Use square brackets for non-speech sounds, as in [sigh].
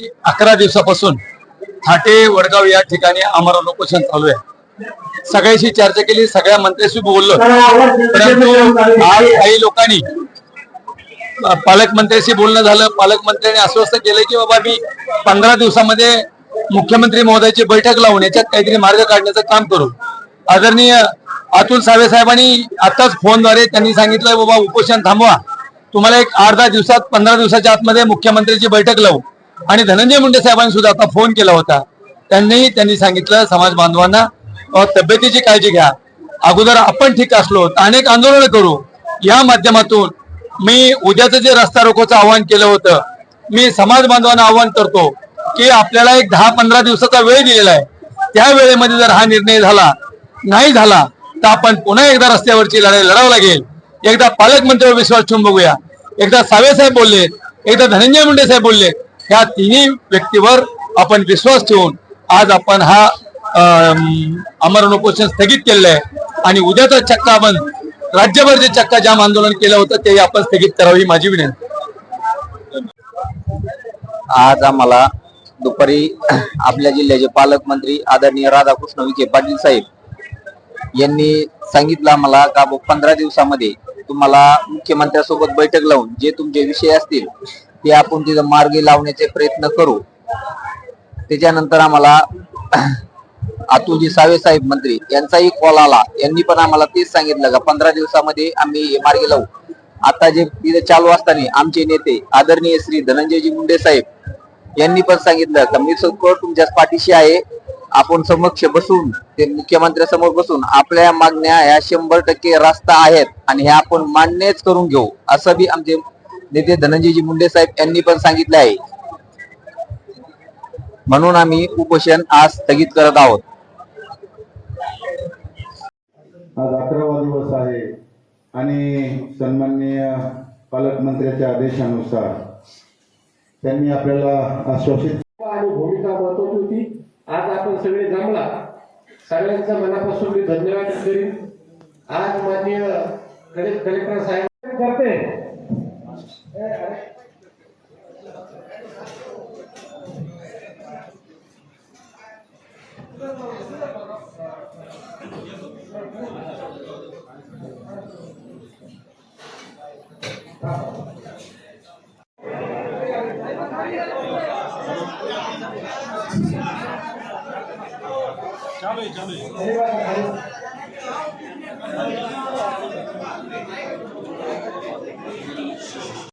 अकरा दिवसापासून थाटे वडगाव या ठिकाणी आम्हाला लोकेशन चालू आहे. सगळ्याशी चर्चा केली सगळ्या मंत्र्यांशी बोललो. परंतु आज काही लोकांनी पालकमंत्र्यांशी बोलणं झालं. पालकमंत्र्यांनी आश्वस्त केलं की बाबा मी पंधरा दिवसामध्ये मुख्यमंत्री महोदयाची बैठक लावून याच्यात काहीतरी मार्ग काढण्याचं काम करू. आदरणीय अतुल सावे साहेबांनी आताच फोनद्वारे त्यांनी सांगितलं बाबा उपोषण थांबवा. तुम्हाला एक अर्धा दिवसात पंधरा दिवसाच्या आतमध्ये मुख्यमंत्र्यांची बैठक लावू. आणि धनंजय मुंडे साहेबांनी सुद्धा आता फोन केला होता. त्यांनी त्यांनी सांगितलं समाज बांधवांना तब्येतीची काळजी घ्या. अगोदर आपण ठीक असलो तर अनेक आंदोलन करू. या माध्यमातून मी उद्याचं जे रस्ता रोकोचं आवाहन केलं होतं मी समाज बांधवांना आवाहन करतो की आपल्याला एक दहा पंधरा दिवसाचा वेळ दिलेला आहे. त्या वेळेमध्ये जर हा निर्णय झाला नाही झाला तर आपण पुन्हा एकदा रस्त्यावरची लढाई लढावं लागेल. एकदा पालकमंत्र्यावर विश्वास ठेवून बघूया. एकदा सावे साहेब बोलले एकदा धनंजय मुंडे साहेब बोलले ह्या तिन्ही व्यक्तीवर आपण विश्वास ठेवून आज आपण हा अम, आमरण उपोषण स्थगित केलेलं आहे. आणि उद्याचा चक्का आपण राज्यभर जे चक्का जाम आंदोलन केलं होतं ते आपण स्थगित करावी माझी विनंती. आज आम्हाला दुपारी आपल्या जिल्ह्याचे पालकमंत्री आदरणीय राधाकृष्ण विखे पाटील साहेब यांनी सांगितलं आम्हाला का पंधरा दिवसामध्ये तुम्हाला मुख्यमंत्र्यांसोबत बैठक लावून जे तुमचे विषय असतील ते आपण तिथं मार्गी लावण्याचे प्रयत्न करू. त्याच्यानंतर आम्हाला [clears throat] अतुलजी सावे साहेब मंत्री यांचाही कॉल आला. यांनी पण आम्हाला तेच सांगितलं का पंधरा दिवसामध्ये आम्ही मार्गी लावू. आता जे तिथे चालू असताना आमचे नेते आदरणीय श्री धनंजयजी मुंडे साहेब यांनी पण सांगितलं का मी सगळं तुमच्या पाठीशी आहे. आपण समक्ष बसून ते मुख्यमंत्र्यासमोर बसून आपल्या मागण्या ह्या शंभर टक्के रास्ता आहेत आणि ह्या आपण मान्यच करून घेऊ. असं बी आमचे नेते धनंजयजी मुंडे साहेब यांनी पण सांगितले आहे. म्हणून आम्ही उपोषण आज स्थगित करत आहोत. आज अकरावा दिवस आहे आणि सन्माननीय पालकमंत्र्याच्या आदेशानुसार त्यांनी आपल्याला आश्वासित आणि भूमिका महत्वाची होती. आज आपण सगळे जमला. सगळ्यांचा मनापासून मी धन्यवाद करीन. आज माननीय कलेक्टर साहेब যাবে যাবে